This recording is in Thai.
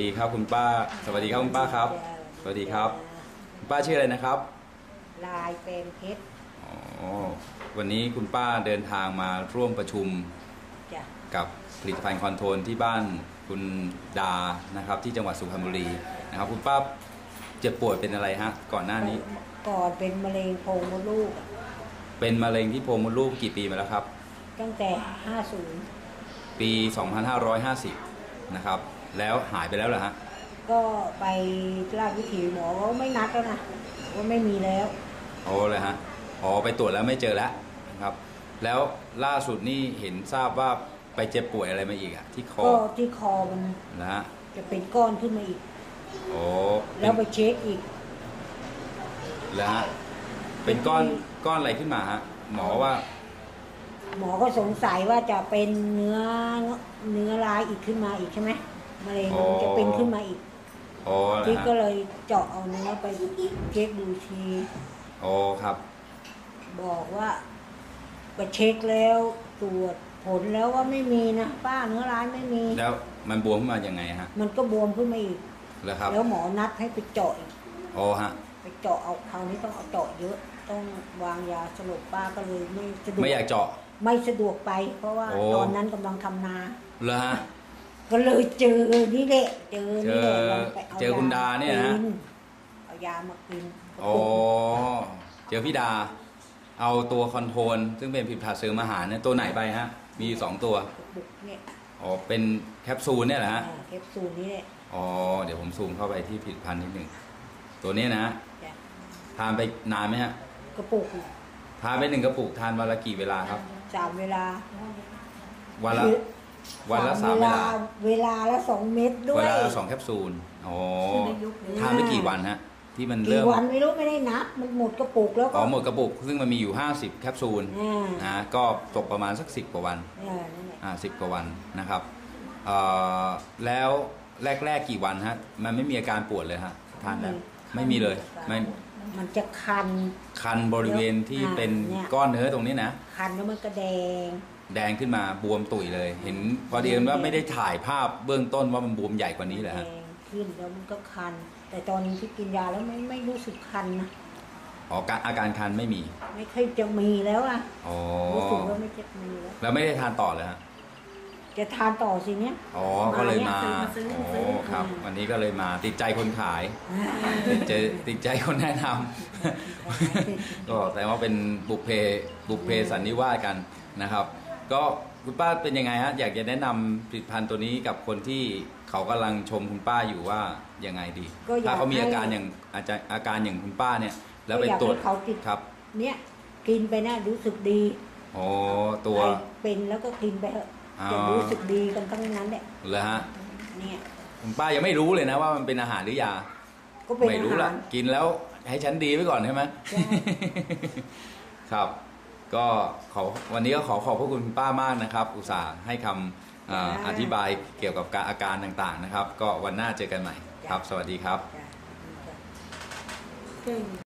ดีครับคุณป้า สวัสดีครับคุณป้าครับ สวัสดีครับคุณป้าชื่ออะไรนะครับ ลายเป็นเพชรอ๋อวันนี้คุณป้าเดินทางมาร่วมประชุมจ้ะกับผลิตภัณฑ์คอนโทรลที่บ้านคุณดานะครับ ที่จังหวัดสุพรรณบุรีนะครับ คุณป้าเจ็บป่วยเป็นอะไรฮะก่อนหน้านี้ ก่อนเป็นมะเร็งโพรงมดลูกอะเป็นมะเร็งที่โพรงมดลูกกี่ปีมาแล้วครับ ตั้งแต่ 50ปี 2550 นะครับ แล้วหายไปแล้วเหรอฮะก็ไปราชวิถีหมอเขาไม่นัดแล้วนะว่าไม่มีแล้วโอ้เลยฮะอ๋อไปตรวจแล้วไม่เจอแล้วนะครับ แล้วล่าสุดนี่เห็นทราบว่าไปเจ็บป่วยอะไรมาอีกอะที่คอก็ที่คอมันนะฮะจะเป็นก้อนขึ้นมาอีกโอ้แล้วไปเช็คอีกแล้วฮะเป็นก้อนก้อนอะไรขึ้นมาฮะหมอว่า หมอก็สงสัยว่าจะเป็นเนื้อเนื้อร้ายอีกขึ้นมาอีกใช่ไหม มะเร็งมันจะเป็นขึ้นมาอีกโอ้เหรที่อก็ฮะเลยเจาะเอาเนื้อไปเช็คดูทีโอ้ครับ บอกว่าไปเช็คแล้วตรวจผลแล้วว่าไม่มีนะป้าเนื้อร้ายไม่มี แล้วมันบวมขึ้นมายังไงฮะมันก็บวมขึ้นมาอีก แล้วครับแล้วหมอนัดให้ไปเจาะอีกโอ้ฮะ ไปเจาะเอาคราวนี้ต้องเอาเจาะเยอะ ต้องวางยาสลบป้าก็เลยไม่สะดวกไม่อยากเจาะ ไม่สะดวกไป เพราะว่าโอ้ ตอนนั้นกำลังทำนาแล้วฮะ ก็เลยเจอนี่แหละเจอนี่แหละเจอลองไปาเจอคุณดาเนี่ยนะ กิเอายามากินโอ้เจอพี่ดา เอาตัวคอนโทรลซึ่งเป็นผลิตภัณฑ์เสริมอาหารเนี่ยตัวไหนไปฮะ มีอยู่สองตัวกระปุกเนี่ยอ๋อ เป็นแคปซูลเนี่ยแหละฮะ อ่าแคปซูลนี่แหละอ๋อ เดี๋ยวผมซูมเข้าไปที่ผลิตภัณฑ์นิดหนึ่ง ตัวนี้นะ จ้ะทานไปนานไหมฮะ กระปุกทานไปหนึ่งกระปุกทานวันละกี่เวลาครับ สามเวลาวันละ วันละสามเวลา เวลาละสองเม็ดด้วเวย ลาละสองแคปซูลอ๋อทานไปกี่วันฮะ ที่มันกี่เริ่มวันไม่รู้ไม่ได้นับ มันหมดกระปุกแล้วอ๋ก็อหมดกระปุก ซึ่งมันมีอยู่ 50 แคปซูลอ่านะก็ตกประมาณสัก 10 กว่าวันอ่านั่นแหละอ่าสิบกว่าวันนะครับเอ่อแล้วแรก ๆ กี่วันฮะ มันไม่มีอาการปวดเลยฮะทานแล้วไม่มีเลยไม่มันจะคัน คันบริเวณที่อ่าเป็นเนี่ย ก้อนเนื้อตรงนี้นะ คันแล้วมันก็แดง แดงขึ้นมาบวมตุ่ยเลย เห็นพอดีว่าไม่ได้ถ่ายภาพเบื้องต้นว่ามันบวมใหญ่กว่านี้เลยแดฮะงขึ้นแล้วมันก็คัน แต่ตอนนี้ที่กินยาแล้วไม่ไม่รู้สึกคันนะอ๋อการอาการคันไม่มีไม่เคยจะมีแล้วอะอ๋อรู้สึกว่าไม่จะมีแล้วแล้วไม่ได้ทานต่อเลยฮะจะทานต่อสิเนี้ยอ๋อก็เลยมามาซื้อมาซื้อโอ้มาซื้อครับอืมวันนี้ก็เลยมาติดใจคนขายอ่าติดใจติดใจคนแนะนำก็แสดงว่าเป็นบุพเพบุพเพสันนิวาสกันนะครับ ก็คุณป้าเป็นยังไงฮะอยากจะแนะนำผลิตภัณฑ์ตัวนี้กับคนที่เขากำลังชมคุณป้าอยู่ว่ายังไงดีก็อยากถ้าเขามีให้อาการอย่างอาจจะอาการอย่างคุณป้าเนี่ย แล้วไปก็อยากตรวจให้เขาติด ครับเนี่ยกินไปน่ารู้สึกดีโอ้ตัว ใครเป็นแล้วก็กินไปเถอะอ๋อ จะรู้สึกดีกันทั้งนั้นแหละเลยฮะเนี่ย คุณป้ายังไม่รู้เลยนะว่ามันเป็นอาหารหรือยา ก็เป็นไม่อารู้หาละรกินแล้วให้ฉันดีไว้ก่อนใช่ไหม ใช่ ครับ ก็ขอวันนี้ก็ขอขอบพระคุณคุณป้ามากนะครับ อุตส่าห์ให้คำเอ่ออธิบายเกี่ยวกับการอาการต่างๆนะครับ ก็วันหน้าเจอกันใหม่ครับ สวัสดีครับ จ้ะจ้ะ